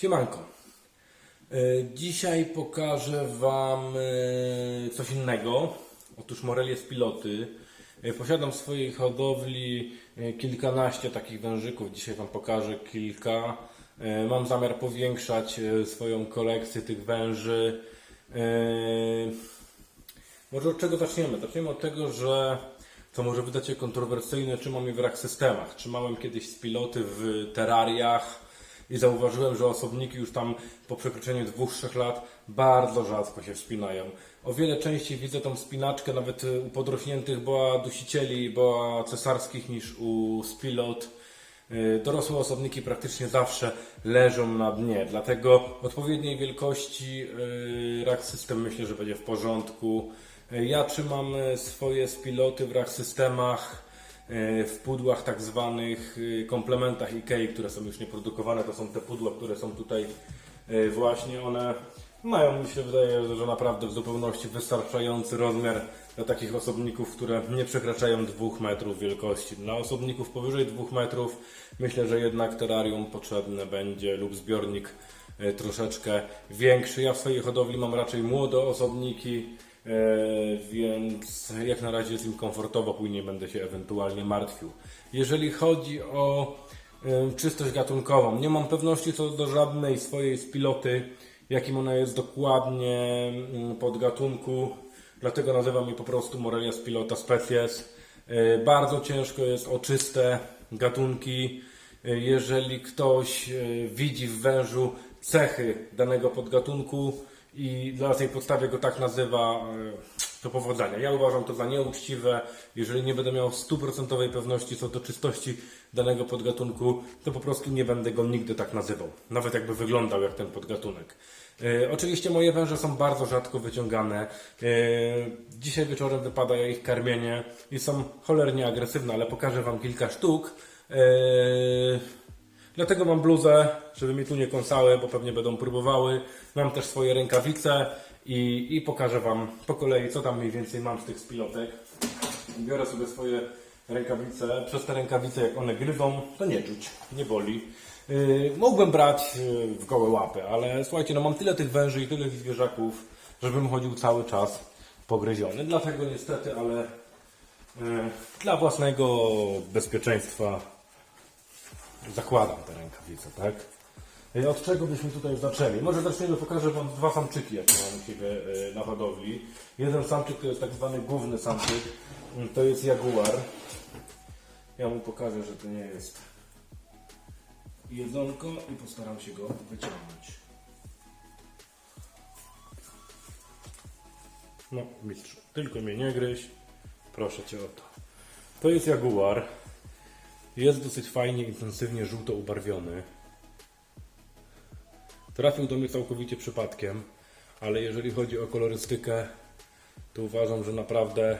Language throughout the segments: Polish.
Siemanko. E, Dzisiaj pokażę Wam e, coś innego. Otóż Morelie z piloty. E, Posiadam w swojej hodowli kilkanaście takich wężyków. Dzisiaj Wam pokażę kilka. Mam zamiar powiększać swoją kolekcję tych węży. Może od czego zaczniemy? Zaczniemy od tego, że co może wydać się kontrowersyjne, trzymam je w rak systemach. Trzymałem kiedyś z piloty w terrariach i zauważyłem, że osobniki już tam po przekroczeniu dwóch, trzech lat bardzo rzadko się wspinają. O wiele częściej widzę tą spinaczkę nawet y, u podrośniętych boa dusicieli, boa cesarskich niż u spilot. Y, Dorosłe osobniki praktycznie zawsze leżą na dnie, dlatego odpowiedniej wielkości y, rack system myślę, że będzie w porządku. Ja trzymam swoje spiloty w rack systemach w pudłach tak zwanych y, komplementach Ikei, które są już nieprodukowane. To są te pudła, które są tutaj y, właśnie. One mają, mi się wydaje, że naprawdę w zupełności wystarczający rozmiar dla takich osobników, które nie przekraczają 2 metrów wielkości. Dla osobników powyżej 2 metrów myślę, że jednak terrarium potrzebne będzie lub zbiornik troszeczkę większy. Ja w swojej hodowli mam raczej młode osobniki, e, więc jak na razie jest im komfortowo, później będę się ewentualnie martwił. Jeżeli chodzi o e, czystość gatunkową, nie mam pewności co do żadnej swojej spiloty, jakim ona jest dokładnie mm, podgatunku, dlatego nazywam je po prostu Morelia spilota species. E, Bardzo ciężko jest o czyste gatunki. E, Jeżeli ktoś e, widzi w wężu cechy danego podgatunku i na tej podstawie go tak nazywa, e, to powodzenia. Ja uważam to za nieuczciwe. Jeżeli nie będę miał stuprocentowej pewności co do czystości danego podgatunku, to po prostu nie będę go nigdy tak nazywał. Nawet jakby wyglądał jak ten podgatunek. E, Oczywiście moje węże są bardzo rzadko wyciągane. E, Dzisiaj wieczorem wypada ich karmienie i są cholernie agresywne, ale pokażę Wam kilka sztuk. E, Dlatego mam bluzę, żeby mi tu nie kąsały, bo pewnie będą próbowały. Mam też swoje rękawice i, i pokażę Wam po kolei, co tam mniej więcej mam z tych spilotek. Biorę sobie swoje rękawice. Przez te rękawice, jak one gryzą, to nie czuć, nie boli. Yy, mógłbym brać yy, w gołe łapy, ale słuchajcie, no mam tyle tych węży i tyle tych zwierzaków, żebym chodził cały czas pogryziony. Dlatego niestety, ale yy, dla własnego bezpieczeństwa zakładam te rękawice, tak? E, Od czego byśmy tutaj zaczęli? Może zaczniemy, pokażę Wam dwa samczyki, jakie mam siebie e, na hodowli. Jeden samczyk to jest tak zwany główny samczyk, Mm, to jest jaguar. Ja mu pokażę, że to nie jest jedzonko i postaram się go wyciągnąć. No, mistrzu, tylko mnie nie gryź. Proszę Cię o to. To jest jaguar. Jest dosyć fajnie, intensywnie żółto ubarwiony. Trafił do mnie całkowicie przypadkiem, ale jeżeli chodzi o kolorystykę, to uważam, że naprawdę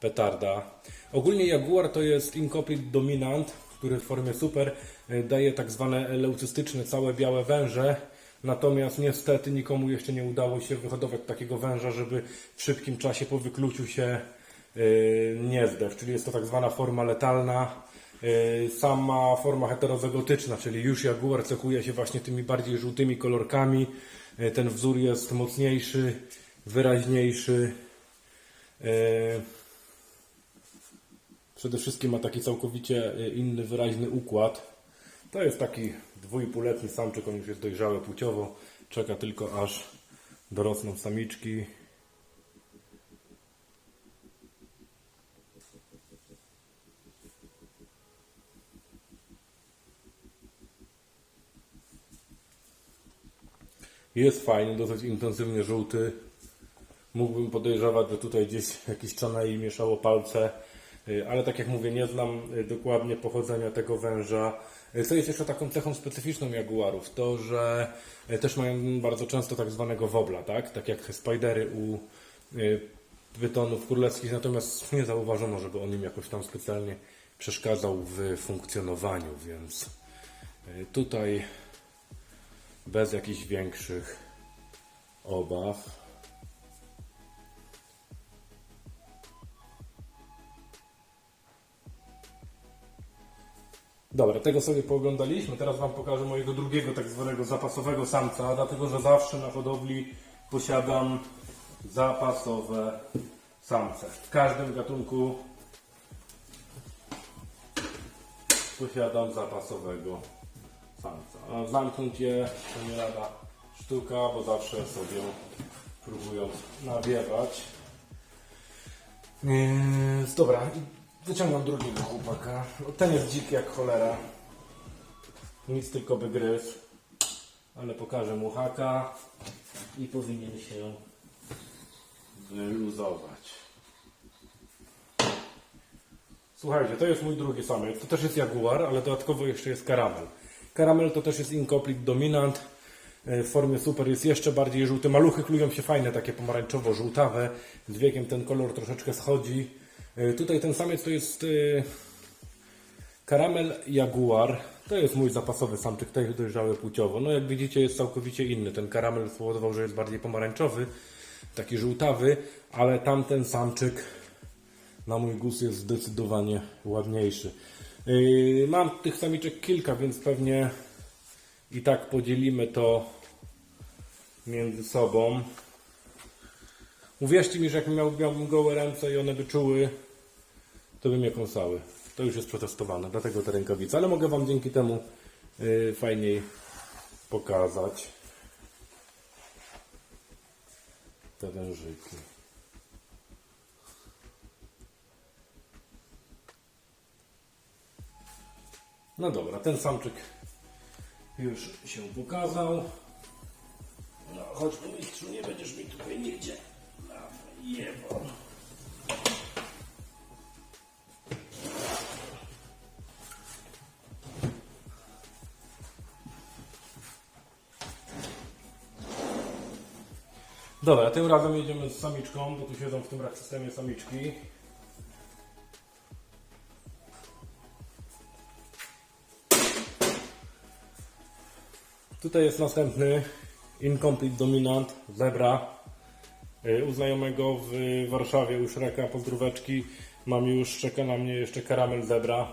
petarda. Ogólnie Jaguar to jest Incomplete Dominant, który w formie super e, daje tak zwane leucystyczne, całe białe węże. Natomiast niestety nikomu jeszcze nie udało się wyhodować takiego węża, żeby w szybkim czasie po wykluciu się yy, nie zdechł. Czyli jest to tak zwana forma letalna. Yy, Sama forma heterozygotyczna, czyli już Jaguar cechuje się właśnie tymi bardziej żółtymi kolorkami. Yy, Ten wzór jest mocniejszy, wyraźniejszy. Przede wszystkim ma taki całkowicie y, inny, wyraźny układ. To jest taki dwójpółletni samczyk, on już jest dojrzały płciowo. Czeka tylko aż dorosną samiczki. Jest fajny, dosyć intensywnie żółty. Mógłbym podejrzewać, że tutaj gdzieś jakieś czanai mieszało palce, y, ale tak jak mówię, nie znam y, dokładnie pochodzenia tego węża. Y, Co jest jeszcze taką cechą specyficzną jaguarów, to że też mają bardzo często tak zwanego wobla, tak? Tak jak spidery u pytonów królewskich, natomiast nie zauważono, żeby on im jakoś tam specjalnie przeszkadzał w funkcjonowaniu, więc tutaj bez jakichś większych obaw. Dobra, tego sobie pooglądaliśmy. Teraz Wam pokażę mojego drugiego tak zwanego zapasowego samca, dlatego że zawsze na hodowli posiadam zapasowe samce. W każdym gatunku posiadam zapasowego A zamknąć je to nie lada sztuka, bo zawsze sobie próbują nawiewać. Więc dobra, wyciągam drugiego chłopaka. No, Ten jest dziki jak cholera. Nic tylko by gryzł. Ale pokażę mu haka i powinien się wyluzować. Słuchajcie, to jest mój drugi samiec. To też jest jaguar, ale dodatkowo jeszcze jest karamel. Karamel to też jest incomplete dominant. E, W formie super jest jeszcze bardziej żółty. Maluchy klują się fajne, takie pomarańczowo-żółtawe. Z wiekiem ten kolor troszeczkę schodzi. E, Tutaj ten samiec to jest e, karamel jaguar. To jest mój zapasowy samczyk, też dojrzały płciowo. No jak widzicie jest całkowicie inny. Ten karamel spowodował, że jest bardziej pomarańczowy, taki żółtawy, ale tamten samczyk na mój gust jest zdecydowanie ładniejszy. Yy, Mam tych samiczek kilka, więc pewnie i tak podzielimy to między sobą. Uwierzcie mi, że jak miał, miałbym gołe ręce i one by czuły, to bym je kąsały. To już jest przetestowane, dlatego te rękawice. Ale mogę Wam dzięki temu yy, fajniej pokazać te wężyki. No dobra, ten samczyk już się pokazał. No chodź tu mistrzu, nie będziesz mi tutaj nigdzie. Jebo. Dobra, tym razem jedziemy z samiczką, bo tu siedzą w tym systemie samiczki. Tutaj jest następny Incomplete Dominant Zebra. Y, U znajomego w Warszawie u Szreka pozdróweczki. Mam już, czeka na mnie jeszcze karamel Zebra.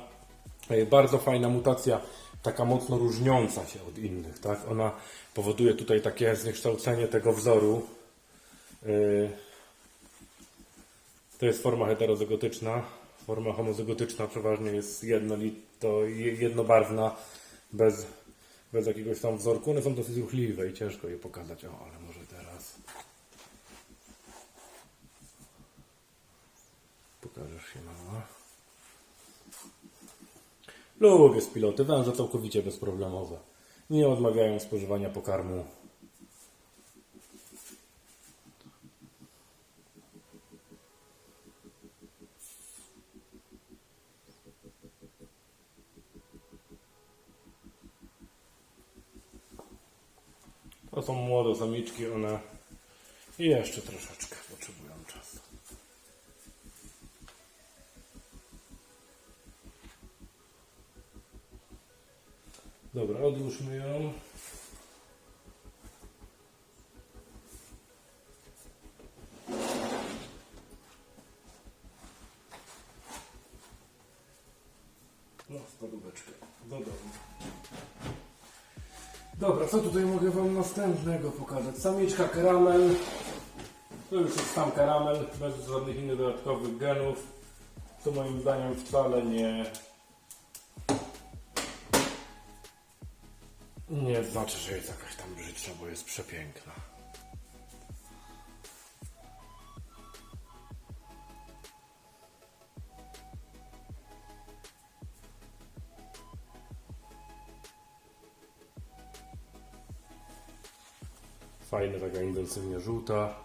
Y, Bardzo fajna mutacja, taka mocno różniąca się od innych. Tak? Ona powoduje tutaj takie zniekształcenie tego wzoru. Y, To jest forma heterozygotyczna. Forma homozygotyczna przeważnie jest jednolito, je- jednobarwna, bez, bez jakiegoś tam wzorku. One są dosyć ruchliwe i ciężko je pokazać. O, ale może teraz. Pokażesz się mała. Lubię piloty, węże całkowicie bezproblemowe. Nie odmawiają spożywania pokarmu. Są młode samiczki, one jeszcze troszeczkę potrzebują czasu. Dobra, odłóżmy ją. No, spadóweczkę do domu. Dobra, co tutaj następnego pokazać? Samiczka karamel. To już jest sam karamel, bez żadnych innych dodatkowych genów. Co moim zdaniem wcale nie. Nie znaczy, że jest jakaś tam brzydsza, bo jest przepiękna. Fajna, taka intensywnie żółta.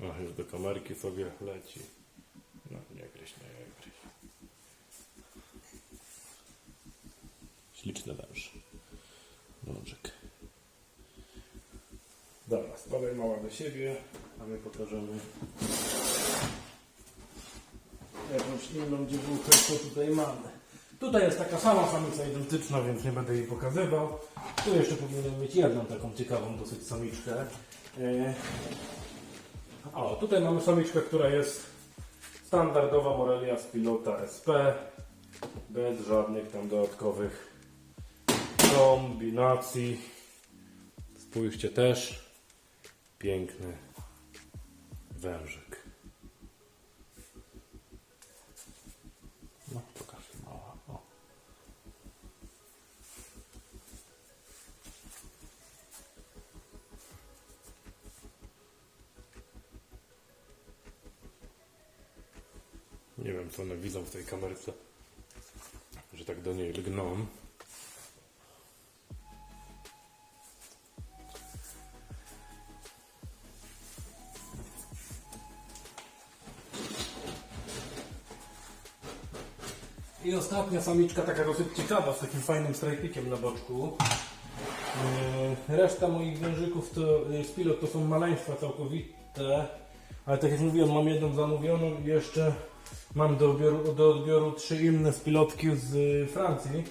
O, już do kamerki sobie leci. No, nie gryź, nie gryź. Śliczny węż. Wączek. Spadaj mała do siebie, a my pokażemy jakąś inną dziewuchę, co tutaj mamy. Tutaj jest taka sama samica identyczna, więc nie będę jej pokazywał. Tu jeszcze powinienem mieć jedną taką ciekawą dosyć samiczkę. Yy. O, tutaj mamy samiczkę, która jest standardowa Morelia z pilota SP. Bez żadnych tam dodatkowych kombinacji. Spójrzcie też. Piękny wężyk. No, pokaż mała. O. Nie wiem, co one widzą w tej kamerce, że tak do niej lgną. I ostatnia samiczka, taka dosyć ciekawa, z takim fajnym strajpikiem na boczku. Yy, Reszta moich wężyków to, yy, z pilot to są maleństwa całkowite, ale tak jak mówiłem, mam jedną zamówioną i jeszcze mam do odbioru, do odbioru trzy inne z pilotki z yy, Francji.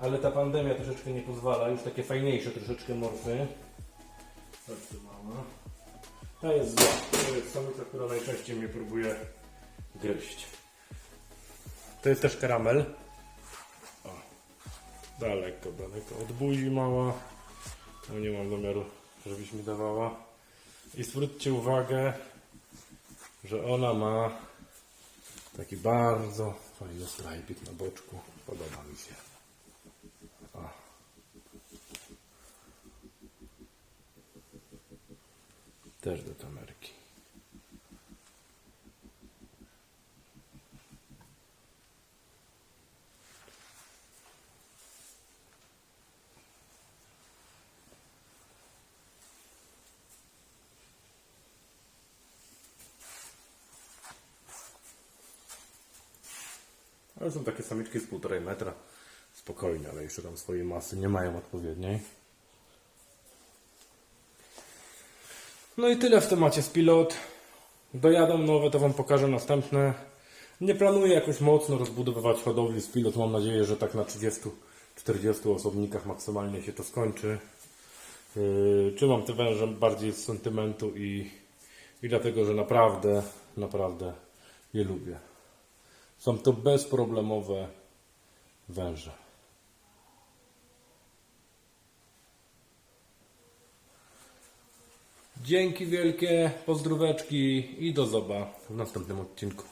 Ale ta pandemia troszeczkę nie pozwala, już takie fajniejsze troszeczkę morfy. Zobaczcie mama. Ta jest zła, to jest samica, która najczęściej mnie próbuje gryźć. To jest też karamel. O, daleko, daleko od buzi mała. No nie mam zamiaru, żebyś mi dawała. I zwróćcie uwagę, że ona ma taki bardzo fajny strajpik na boczku. Podoba mi się. O. Też do kamerki. Ale są takie samiczki z półtorej metra. Spokojnie, ale jeszcze tam swojej masy nie mają odpowiedniej. No i tyle w temacie z pilot. Dojadą nowe, to Wam pokażę następne. Nie planuję jakoś mocno rozbudowywać hodowli z pilot. Mam nadzieję, że tak na 30-40 osobnikach maksymalnie się to skończy. Yy, Trzymam te węże bardziej z sentymentu i, i dlatego, że naprawdę, naprawdę je lubię. Są to bezproblemowe węże. Dzięki wielkie, pozdróweczki i do zoba w następnym odcinku.